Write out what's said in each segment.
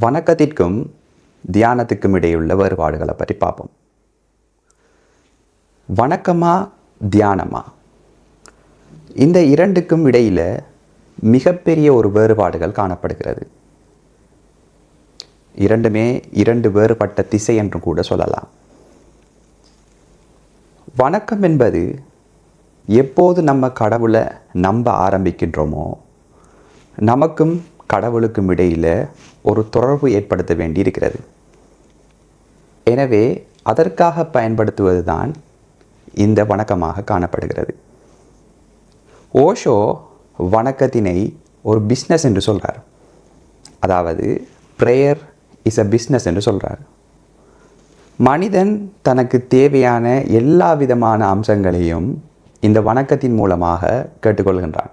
வணக்கத்திற்கும் தியானத்துக்கும் இடையுள்ள வேறுபாடுகளை பற்றி பார்ப்போம். வணக்கமா தியானமா? இந்த இரண்டுக்கும் இடையில் மிகப்பெரிய ஒரு வேறுபாடுகள் காணப்படுகிறது. இரண்டுமே இரண்டு வேறுபட்ட திசை என்று கூட சொல்லலாம். வணக்கம் என்பது எப்போது நம்ம கடவுளை நம்ப ஆரம்பிக்கின்றோமோ நமக்கும் கடவுளுக்கும் இடையில் ஒரு தொடர்பு ஏற்படுத்த வேண்டி இருக்கிறது எனவே அதற்காக பயன்படுத்துவது தான் இந்த வணக்கமாக காணப்படுகிறது. ஓஷோ வணக்கத்தினை ஒரு பிஸ்னஸ் என்று சொல்கிறார் அதாவது ப்ரேயர் இஸ் அ பிஸ்னஸ் என்று சொல்கிறார் மனிதன் தனக்கு தேவையான எல்லா விதமான அம்சங்களையும் இந்த வணக்கத்தின் மூலமாக கேட்டுக்கொள்கின்றான்.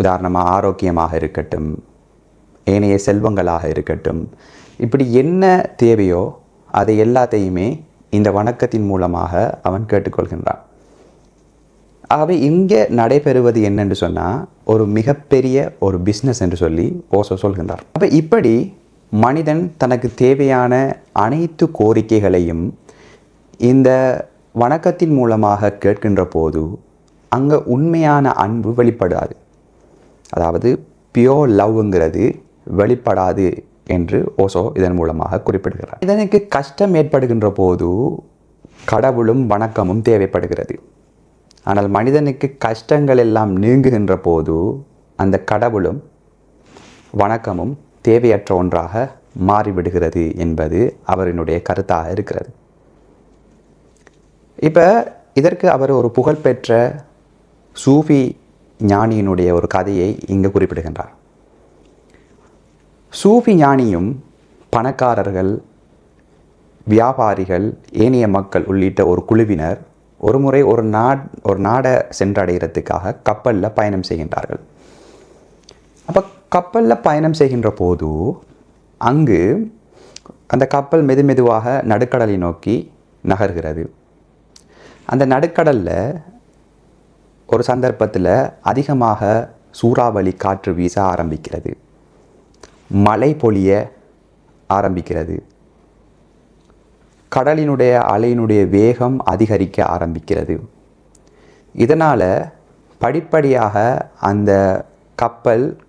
உதாரணமாக ஆரோக்கியமாக இருக்கட்டும் ஏனைய செல்வங்களாக இருக்கட்டும் இப்படி என்ன தேவையோ அதை எல்லாத்தையுமே இந்த வணக்கத்தின் மூலமாக அவன் கேட்டுக்கொள்கின்றான். ஆகவே இங்கே நடைபெறுவது என்னென்று சொன்னால் ஒரு மிகப்பெரிய ஒரு பிஸ்னஸ் என்று சொல்லி ஓசோ சொல்கின்றார். அப்போ இப்படி மனிதன் தனக்கு தேவையான அனைத்து கோரிக்கைகளையும் இந்த வணக்கத்தின் மூலமாக கேட்கின்ற போது அங்கே உண்மையான அன்பு வெளிப்படாது. அதாவது பியோர் லவ்ங்கிறது வெளிப்படாது என்று ஓசோ இதன் மூலமாக குறிப்பிடுகிறார். இதனுக்கு கஷ்டம் ஏற்படுகின்ற போது கடவுளும் வணக்கமும் தேவைப்படுகிறது. ஆனால் மனிதனுக்கு கஷ்டங்கள் எல்லாம் நீங்குகின்ற போது அந்த கடவுளும் வணக்கமும் தேவையற்ற ஒன்றாக மாறிவிடுகிறது என்பது அவரினுடைய கருத்தாக இருக்கிறது. இப்போ இதற்கு அவர் ஒரு புகழ்பெற்ற சூஃபி ஞானியினுடைய ஒரு கதையை இங்கு குறிப்பிடுகின்றார். சூஃபி ஞானியும் பணக்காரர்கள் வியாபாரிகள் ஏனைய மக்கள் உள்ளிட்ட ஒரு குழுவினர் ஒரு முறை ஒரு நாட் ஒரு நாடை சென்றடைகிறதுக்காக கப்பலில் பயணம் செய்கின்றார்கள். அப்போ கப்பலில் பயணம் செய்கின்ற போது அங்கு அந்த கப்பல் மெது மெதுவாக நடுக்கடலை நோக்கி நகர்கிறது. அந்த நடுக்கடலில் ஒரு சந்தர்ப்பத்தில் அதிகமாக சூறாவளி காற்று வீச ஆரம்பிக்கிறது. மழை பொழிய ஆரம்பிக்கிறது. கடலினுடைய அலையினுடைய வேகம் அதிகரிக்க ஆரம்பிக்கிறது. இதனால் படிப்படியாக அந்த கப்பல்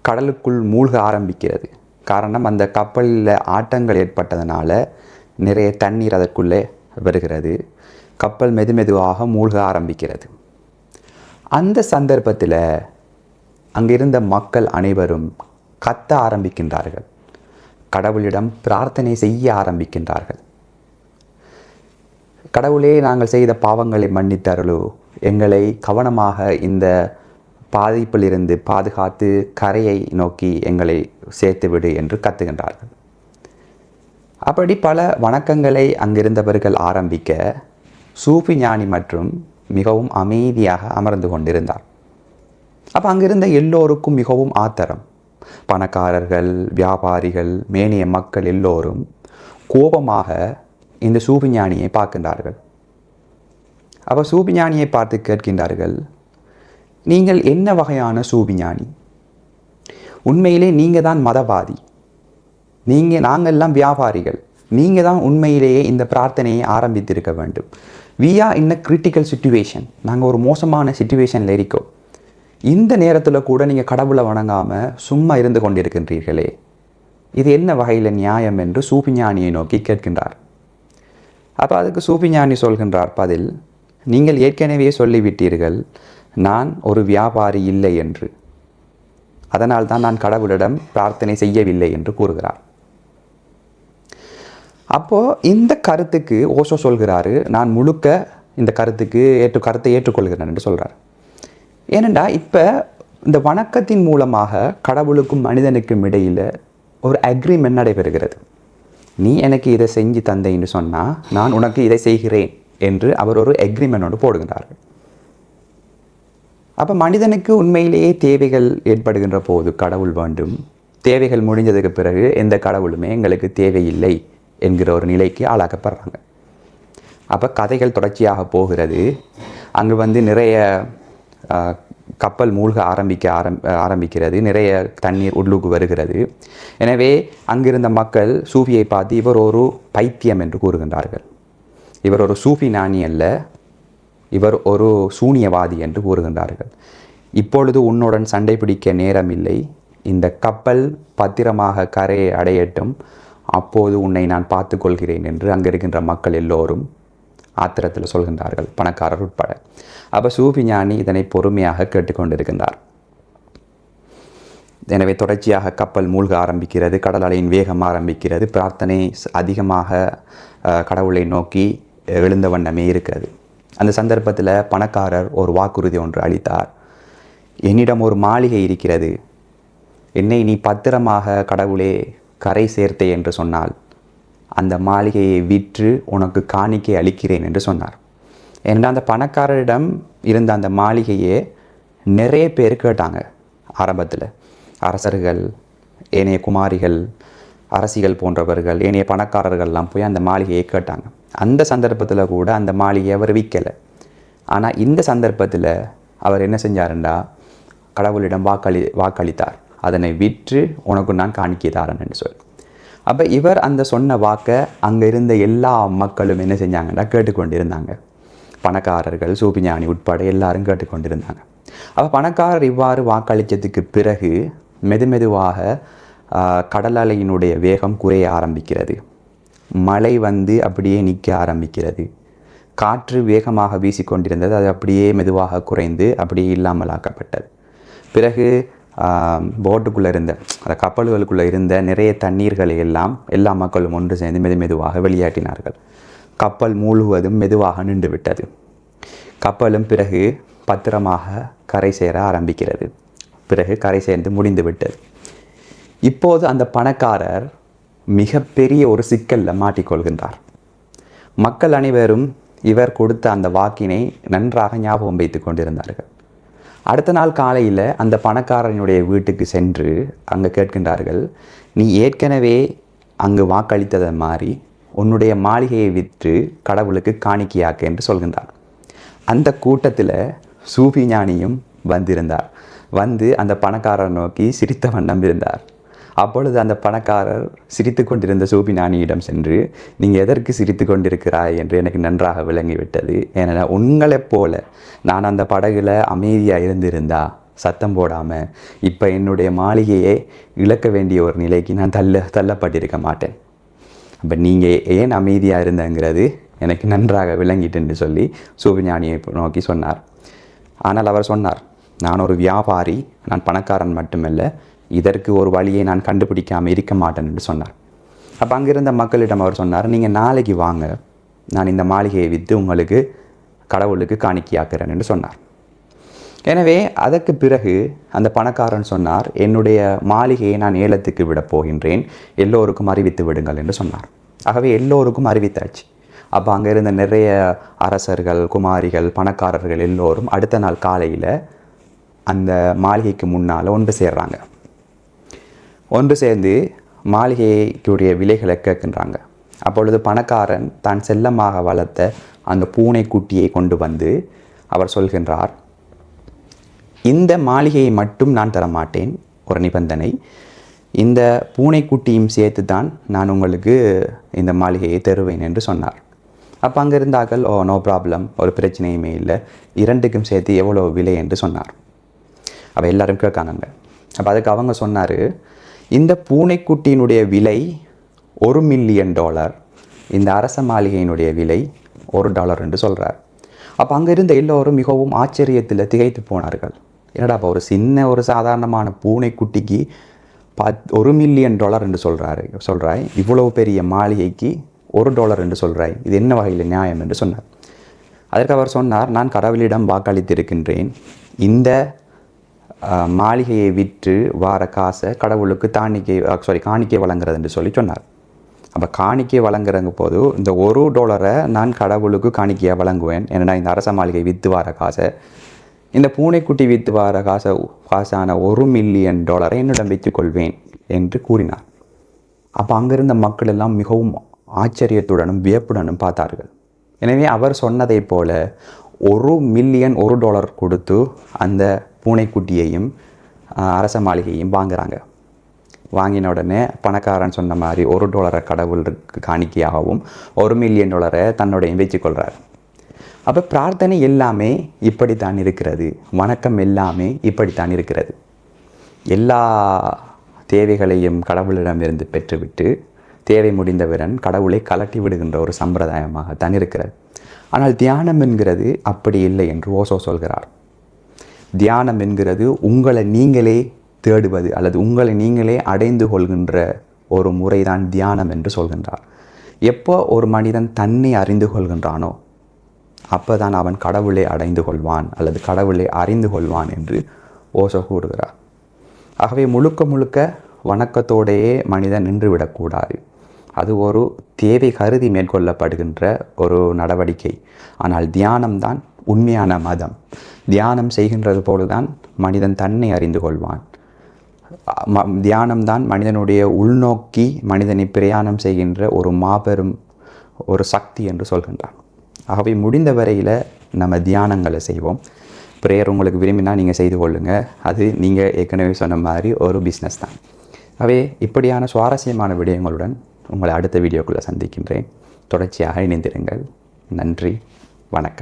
கடலுக்குள் மூழ்க ஆரம்பிக்கிறது. காரணம் அந்த கப்பலில் ஆட்டங்கள் ஏற்பட்டதுனால நிறைய தண்ணீர் அதற்குள்ளே வருகிறது. கப்பல் மெது மெதுவாக மூழ்க ஆரம்பிக்கிறது. அந்த சந்தர்ப்பத்தில் அங்கிருந்த மக்கள் அனைவரும் கத்த ஆரம்பிக்கின்றார்கள். கடவுளிடம் பிரார்த்தனை செய்ய ஆரம்பிக்கின்றார்கள். கடவுளே நாங்கள் செய்த பாவங்களை மன்னித்தார்களோ எங்களை கவனமாக இந்த பாதிப்பிலிருந்து பாதுகாத்து கரையை நோக்கி எங்களை சேர்த்துவிடு என்று கத்துகின்றார்கள். அப்படி பல வணக்கங்களை அங்கிருந்தவர்கள் ஆரம்பிக்க சூஃபி ஞானி மற்றும் மிகவும் அமைதியாக அமர்ந்து கொண்டிருந்தார். அப்போ அங்கிருந்த எல்லோருக்கும் மிகவும் ஆத்திரம். பணக்காரர்கள் வியாபாரிகள் மேனிய மக்கள் எல்லோரும் கோபமாக இந்த சூபிஞானியை பார்க்கின்றார்கள். அப்போ சூபிஞானியை பார்த்து கேட்கின்றார்கள் நீங்கள் என்ன வகையான சூபிஞானி? உண்மையிலே நீங்கள் தான் மதவாதி. நீங்கள் நாங்கள்லாம் வியாபாரிகள். நீங்கள் தான் உண்மையிலேயே இந்த பிரார்த்தனையை ஆரம்பித்திருக்க வேண்டும். We are in a critical situation நாங்கள் ஒரு மோசமான சுச்சுவேஷனில் இருக்கோம். இந்த நேரத்தில் கூட நீங்கள் கடவுளை வணங்காமல் சும்மா இருந்து கொண்டிருக்கின்றீர்களே. இது என்ன வகையில் நியாயம் என்று சூபிஞானியை நோக்கி கேட்கின்றார். அப்போ அதுக்கு சூபிஞானி சொல்கின்றார் பதில் நீங்கள் ஏற்கனவே சொல்லிவிட்டீர்கள் நான் ஒரு வியாபாரி இல்லை என்று. அதனால் தான் நான் கடவுளிடம் பிரார்த்தனை செய்யவில்லை என்று கூறுகிறார். அப்போது இந்த கருத்துக்கு ஓசோ சொல்கிறாரு நான் முழுக்க இந்த கருத்துக்கு ஏற்று கருத்தை ஏற்றுக்கொள்கிறேன் என்று சொல்கிறார் ஏனெண்டா இப்போ இந்த வணக்கத்தின் மூலமாக கடவுளுக்கும் மனிதனுக்கும் இடையில் ஒரு அக்ரிமெண்ட் நடைபெறுகிறது. நீ எனக்கு இதை செஞ்சு தந்தைன்னு சொன்னால் நான் உனக்கு இதை செய்கிறேன் என்று அவர் ஒரு அக்ரிமெண்டோடு போடுகிறார்கள் அப்போ மனிதனுக்கு உண்மையிலேயே தேவைகள் ஏற்படுகின்ற போது கடவுள் வேண்டும். தேவைகள் முடிஞ்சதுக்கு பிறகு எந்த கடவுளுமே எங்களுக்கு தேவையில்லை. என்கிற ஒரு நிலைக்கு ஆளாக்கப்படுறாங்க. அப்போ கதைகள் தொடர்ச்சியாக போகிறது. அங்கே வந்து நிறைய கப்பல் மூழ்க ஆரம்பிக்க ஆரம் ஆரம்பிக்கிறது. நிறைய தண்ணீர் உள்ளுக்கு வருகிறது. எனவே அங்கிருந்த மக்கள் சூஃபியை பார்த்து இவர் ஒரு பைத்தியம் என்று கூறுகின்றார்கள். இவர் ஒரு சூஃபி நாணி அல்ல. இவர் ஒரு சூனியவாதி என்று கூறுகின்றார்கள். இப்பொழுது உன்னுடன் சண்டை பிடிக்க நேரமில்லை. இந்த கப்பல் பத்திரமாக கரையை அடையட்டும். அப்போது உன்னை நான் பார்த்து கொள்கிறேன் என்று அங்கே இருக்கின்ற மக்கள் எல்லோரும் ஆத்திரத்தில் சொல்கின்றார்கள். பணக்காரர் உட்பட. அப்போ சூபி ஞானி இதனை பொறுமையாக கேட்டுக்கொண்டிருக்கின்றார். எனவே தொடர்ச்சியாக கப்பல் மூழ்க ஆரம்பிக்கிறது கடல் அலையின் வேகம் ஆரம்பிக்கிறது பிரார்த்தனை அதிகமாக கடவுளை நோக்கி எழுந்த வண்ணமே இருக்கிறது. அந்த சந்தர்ப்பத்தில் பணக்காரர் ஒரு வாக்குறுதி ஒன்று அளித்தார். என்னிடம் ஒரு மாளிகை இருக்கிறது. என்னை நீ பத்திரமாக கடவுளே கரை சேர்த்தே என்று சொன்னால் அந்த மாளிகையை விற்று உனக்கு காணிக்கை அளிக்கிறேன் என்று சொன்னார். ஏன்னா அந்த பணக்காரரிடம் இருந்த அந்த மாளிகையை நிறைய பேர் கேட்டாங்க ஆரம்பத்தில். அரசர்கள் ஏனைய குமாரிகள் அரசிகள் போன்றவர்கள் ஏனைய பணக்காரர்கள்லாம் போய் அந்த மாளிகையை கேட்டாங்க. அந்த சந்தர்ப்பத்தில் கூட அந்த மாளிகையை அவர் விற்கலை. ஆனால் இந்த சந்தர்ப்பத்தில் அவர் என்ன செஞ்சாருண்டா? கடவுளிடம் வாக்களி வாக்களித்தார். அதனை விற்று உனக்கு நான் காணிக்கை தாரன் என்று சொல்லி. அப்போ இவர் அந்த சொன்ன வாக்கை அங்கே இருந்த எல்லா மக்களும் என்ன செஞ்சாங்கன்னா கேட்டுக்கொண்டிருந்தாங்க. பணக்காரர்கள் சூபிஞானி உட்பட எல்லாரும் கேட்டுக்கொண்டிருந்தாங்க. அப்போ பணக்காரர் இவ்வாறு வாக்களித்ததுக்கு பிறகு மெதுமெதுவாக ஆஹ், கடல் அலையினுடைய வேகம் குறைய ஆரம்பிக்கிறது. மழை வந்து அப்படியே நிற்க ஆரம்பிக்கிறது. காற்று வேகமாக வீசிக்கொண்டிருந்தது அது அப்படியே மெதுவாக குறைந்து அப்படியே இல்லாமலாக்கப்பட்டது. பிறகு போட்டுக்குள்ளே இருந்த அந்த கப்பல்களுக்குள்ளே இருந்த நிறைய தண்ணீர்களை எல்லாம் எல்லா மக்களும் ஒன்று சேர்ந்து மெது மெதுவாக வெளியாட்டினார்கள். கப்பல் முழுவதும் மெதுவாக நின்று விட்டது. கப்பலும் பிறகு பத்திரமாக கரை சேர ஆரம்பிக்கிறது. பிறகு கரை சேர்ந்து முடிந்து விட்டது. இப்போது அந்த பணக்காரர் மிகப்பெரிய ஒரு சிக்கலில் மாட்டிக்கொள்கின்றார். மக்கள் அனைவரும் இவர் கொடுத்த அந்த வாக்கினை நன்றாக ஞாபகம் வைத்துக் கொண்டிருந்தார்கள். அடுத்த நாள் காலையில் அந்த பணக்காரனுடைய வீட்டுக்கு சென்று அங்கே கேட்கின்றார்கள் நீ ஏற்கனவே அங்கு வாக்களித்ததை மாதிரி உன்னுடைய மாளிகையை விற்று கடவுளுக்கு காணிக்கையாக்க என்று சொல்கின்றார் அந்த கூட்டத்தில் சூஃபி ஞானியும் வந்திருந்தார். வந்து அந்த பணக்காரரை நோக்கி சிரித்த வண்ணம் இருந்தார் அப்பொழுது அந்த பணக்காரர் சிரித்து கொண்டிருந்த சூபி ஞானியிடம் சென்று நீங்கள் எதற்கு சிரித்து கொண்டிருக்கிறாய்? என்று எனக்கு நன்றாக விளங்கிவிட்டது. ஏனென்றால் உங்களைப் போல நான் அந்த படகுல அமைதியாக இருந்திருந்தா சத்தம் போடாமல் இப்போ என்னுடைய மாளிகையை இழக்க வேண்டிய ஒரு நிலைக்கு நான் தள்ள தள்ளப்பட்டிருக்க மாட்டேன். அப்போ நீங்கள் ஏன் அமைதியாக இருந்தங்கிறது எனக்கு நன்றாக விளங்கிட்டுன்னு சொல்லி சூபிஞானியை நோக்கி சொன்னார். ஆனால் அவர் சொன்னார் நான் ஒரு வியாபாரி நான் பணக்காரன் மட்டுமல்ல இதற்கு ஒரு வழியை நான் கண்டுபிடிக்காமல் இருக்க மாட்டேன் என்று சொன்னார். அப்போ அங்கிருந்த மக்களிடம் அவர் சொன்னார் நீங்கள் நாளைக்கு வாங்க. நான் இந்த மாளிகையை விற்று உங்களுக்கு கடவுளுக்கு காணிக்கையாக்குறேன் என்று சொன்னார். எனவே அதற்கு பிறகு அந்த பணக்காரன் சொன்னார் என்னுடைய மாளிகையை நான் ஏலத்துக்கு விடப் போகின்றேன். எல்லோருக்கும் அறிவித்து விடுங்கள் என்று சொன்னார். ஆகவே எல்லோருக்கும் அறிவித்தாச்சு. அப்போ அங்கே இருந்த நிறைய அரசர்கள் குமாரிகள் பணக்காரர்கள் எல்லோரும் அடுத்த நாள் காலையில் அந்த மாளிகைக்கு முன்னால் ஒன்று சேர்றாங்க. ஒன்று சேர்ந்து மாளிகைக்குரிய விலைகளை கேட்கின்றாங்க. அப்பொழுது பணக்காரன் தான் செல்லமாக வளர்த்த அந்த பூனைக்குட்டியை கொண்டு வந்து அவர் சொல்கின்றார் இந்த மாளிகையை மட்டும் நான் தரமாட்டேன் ஒரு நிபந்தனை. இந்த பூனைக்குட்டியும் சேர்த்து தான் நான் உங்களுக்கு இந்த மாளிகையை தருவேன் என்று சொன்னார். அப்போ அங்கே இருந்தார்கள் ஓ நோ ப்ராப்ளம் ஒரு பிரச்சனையுமே இல்லை. இரண்டுக்கும் சேர்த்து எவ்வளோ விலை? என்று சொன்னார். அப்போ எல்லாரும் கேட்காங்க அப்போ அதுக்கு அவங்க சொன்னார் இந்த பூனைக்குட்டியினுடைய விலை ஒரு மில்லியன் டாலர் இந்த அரச மாளிகையினுடைய விலை ஒரு டாலர் என்று சொல்கிறார் அப்போ அங்கே இருந்த எல்லோரும் மிகவும் ஆச்சரியத்தில் திகைத்து போனார்கள். என்னடா இப்போ ஒரு சின்ன ஒரு சாதாரணமான பூனைக்குட்டிக்கு பத் ஒரு மில்லியன் டாலர் என்று சொல்கிறாரு சொல்கிறாய் இவ்வளவு பெரிய மாளிகைக்கு ஒரு டாலர் என்று சொல்கிறாய் இது என்ன வகையில் நியாயம் என்று சொன்னார். அதற்கு அவர் சொன்னார் நான் கடவுளிடம் வாக்களித்திருக்கின்றேன். இந்த மாளிகையை விற்று வார காசை கடவுளுக்கு தாணிக்கை சாரி காணிக்கை வழங்குறதுன்னு சொல்லி சொன்னார். அப்போ காணிக்கை வழங்குறங்க போது இந்த ஒரு டாலரை நான் கடவுளுக்கு காணிக்கையாக வழங்குவேன். ஏன்னா இந்த அரச மாளிகை விற்று வார காசை இந்த பூனைக்குட்டி விற்று வார காசை காசான ஒரு மில்லியன் டாலரை என்னிடம் வைத்துக்கொள்வேன் என்று கூறினார். அப்போ அங்கிருந்த மக்கள் எல்லாம் மிகவும் ஆச்சரியத்துடனும் வியப்புடனும் பார்த்தார்கள். எனவே அவர் சொன்னதை போல ஒரு மில்லியன் ஒரு டாலர் கொடுத்து அந்த பூனைக்குட்டியையும் அரச மாளிகையும் வாங்குறாங்க. வாங்கின உடனே பணக்காரன் சொன்ன மாதிரி ஒரு டாலரை கடவுளுக்கு காணிக்கையாகவும் ஒரு மில்லியன் டாலரை தன்னுடைய வச்சுக்கொள்கிறார் அப்போ பிரார்த்தனை எல்லாமே இப்படித்தான் இருக்கிறது. வணக்கம் எல்லாமே இப்படித்தான் இருக்கிறது. எல்லா தேவைகளையும் கடவுளிடமிருந்து பெற்றுவிட்டு தேவை முடிந்தவுடன் கடவுளை கலட்டி விடுகின்ற ஒரு சம்பிரதாயமாகத்தான் இருக்கிறது. ஆனால் தியானம் என்கிறது அப்படி இல்லை என்று ஓசோ சொல்கிறார். தியானம் என்கிறது உங்களை நீங்களே தேடுவது அல்லது உங்களை நீங்களே அடைந்து கொள்கின்ற ஒரு முறைதான் தியானம் என்று சொல்கின்றார். எப்போ ஒரு மனிதன் தன்னை அறிந்து கொள்கின்றானோ அப்பதான் அவன் கடவுளை அடைந்து கொள்வான் அல்லது கடவுளை அறிந்து கொள்வான் என்று ஓசோ கூறுகிறார். ஆகவே முழுக்க முழுக்க வணக்கத்தோடையே மனிதன் நின்றுவிடக்கூடாது அது ஒரு தேவை கருதி மேற்கொள்ளப்படுகின்ற ஒரு நடவடிக்கை. ஆனால் தியானம்தான் உண்மையான மதம். தியானம் செய்கின்றது போலதான் மனிதன் தன்னை அறிந்து கொள்வான். தியானம்தான் மனிதனுடைய உள்நோக்கி மனிதனை பிரயாணம் செய்கின்ற ஒரு மாபெரும் ஒரு சக்தி என்று சொல்கின்றான். ஆகவே முடிந்த வரையில் நம்ம தியானங்களை செய்வோம். ப்ரேயர் உங்களுக்கு விரும்பினா நீங்கள் செய்து கொள்ளுங்கள் அது நீங்கள் ஏற்கனவே சொன்ன மாதிரி ஒரு பிஸ்னஸ் தான். ஆகவே இப்படியான சுவாரஸ்யமான விடயங்களுடன் உங்களை அடுத்த வீடியோக்குள்ளே சந்திக்கின்றேன். தொடர்ச்சியாக இணைந்திருங்கள். நன்றி. வணக்கம்.